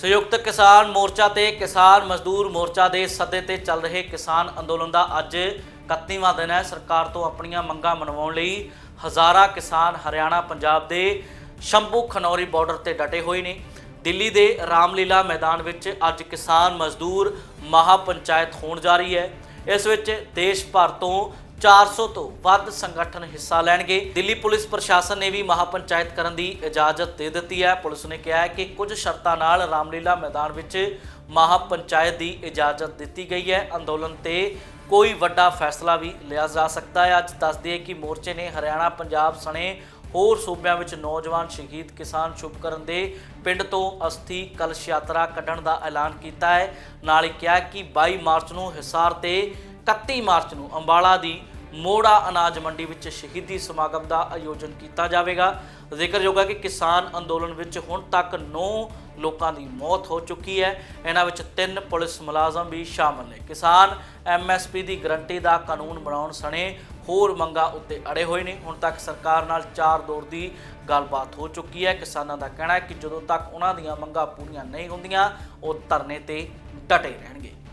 ਸੰਯੁਕਤ ਕਿਸਾਨ ਮੋਰਚਾ ਤੇ ਕਿਸਾਨ ਮਜ਼ਦੂਰ ਮੋਰਚਾ ਦੇ ਸੱਦੇ ਤੇ ਚੱਲ ਰਹੇ ਕਿਸਾਨ ਅੰਦੋਲਨ ਦਾ ਅੱਜ 31ਵਾਂ ਦਿਨ ਹੈ। ਸਰਕਾਰ ਤੋਂ ਆਪਣੀਆਂ ਮੰਗਾਂ ਮਨਵਾਉਣ ਲਈ ਹਜ਼ਾਰਾਂ ਕਿਸਾਨ ਹਰਿਆਣਾ, ਪੰਜਾਬ ਦੇ ਸ਼ੰਭੂ ਖਨੌਰੀ ਬਾਰਡਰ ਤੇ ਡਟੇ ਹੋਏ ਨੇ। ਦਿੱਲੀ ਦੇ ਰਾਮਲੀਲਾ ਮੈਦਾਨ ਵਿੱਚ ਅੱਜ ਕਿਸਾਨ ਮਜ਼ਦੂਰ ਮਹਾ ਪੰਚਾਇਤ ਹੋਣ ਜਾ ਰਹੀ ਹੈ। ਇਸ ਵਿੱਚ ਦੇਸ਼ ਭਰ ਤੋਂ 400 ਤੋਂ ਵੱਧ ਸੰਗਠਨ ਹਿੱਸਾ ਲੈਣਗੇ। ਦਿੱਲੀ ਪੁਲਿਸ ਪ੍ਰਸ਼ਾਸਨ ਨੇ ਵੀ ਮਹਾਪੰਚਾਇਤ ਕਰਨ ਦੀ ਇਜਾਜ਼ਤ ਦੇ ਦਿੱਤੀ ਹੈ। ਪੁਲਿਸ ਨੇ ਕਿਹਾ ਹੈ ਕਿ ਕੁਝ ਸ਼ਰਤਾਂ ਨਾਲ ਰਾਮਲੀਲਾ ਮੈਦਾਨ ਵਿੱਚ ਮਹਾਪੰਚਾਇਤ ਦੀ ਇਜਾਜ਼ਤ ਦਿੱਤੀ ਗਈ ਹੈ। ਅੰਦੋਲਨ ਤੇ ਕੋਈ ਵੱਡਾ ਫੈਸਲਾ ਵੀ ਲਿਆ ਜਾ ਸਕਦਾ ਹੈ। ਅੱਜ ਦੱਸ ਹੈ ਕਿ ਮੋਰਚੇ ਨੇ ਹਰਿਆਣਾ, ਪੰਜਾਬ ਸਣੇ ਹੋਰ ਸੂਬਿਆਂ ਵਿੱਚ ਨੌਜਵਾਨ ਸ਼ਹੀਦ ਕਿਸਾਨ ਸ਼ੁਭਕਰਨ ਦੇ ਪਿੰਡ ਤੋਂ ਅਸਥੀ ਕਲਸ਼ ਯਾਤਰਾ ਕੱਢਣ ਦਾ ਐਲਾਨ ਕੀਤਾ ਹੈ। ਨਾਲ ਹੀ ਕਿਹਾ ਕਿ 22 ਮਾਰਚ ਨੂੰ ਹਿਸਾਰ ਤੇ 31 ਮਾਰਚ ਨੂੰ ਅੰਬਾਲਾ ਦੀ ਮੋੜਾ ਅਨਾਜ ਮੰਡੀ ਵਿੱਚ ਸ਼ਹੀਦੀ ਸਮਾਗਮ ਦਾ ਆਯੋਜਨ ਕੀਤਾ ਜਾਵੇਗਾ। ਜ਼ਿਕਰਯੋਗ ਹੈ ਕਿ ਕਿਸਾਨ ਅੰਦੋਲਨ ਵਿੱਚ ਹੁਣ ਤੱਕ 9 ਲੋਕਾਂ ਦੀ ਮੌਤ ਹੋ ਚੁੱਕੀ ਹੈ। ਇਹਨਾਂ ਵਿੱਚ ਤਿੰਨ ਪੁਲਿਸ ਮੁਲਾਜ਼ਮ ਵੀ ਸ਼ਾਮਲ ਨੇ। ਕਿਸਾਨ ਐਮਐਸਪੀ ਦੀ ਗਰੰਟੀ ਦਾ ਕਾਨੂੰਨ ਬਣਾਉਣ ਸਣੇ ਹੋਰ ਮੰਗਾਂ ਉੱਤੇ ਅੜੇ ਹੋਏ ਨੇ। ਹੁਣ ਤੱਕ ਸਰਕਾਰ ਨਾਲ ਚਾਰ ਦੌਰ ਦੀ ਗੱਲਬਾਤ ਹੋ ਚੁੱਕੀ ਹੈ। ਕਿਸਾਨਾਂ ਦਾ ਕਹਿਣਾ ਹੈ ਕਿ ਜਦੋਂ ਤੱਕ ਉਹਨਾਂ ਦੀਆਂ ਮੰਗਾਂ ਪੂਰੀਆਂ ਨਹੀਂ ਹੁੰਦੀਆਂ, ਉਹ ਧਰਨੇ ਤੇ ਡਟੇ ਰਹਿਣਗੇ।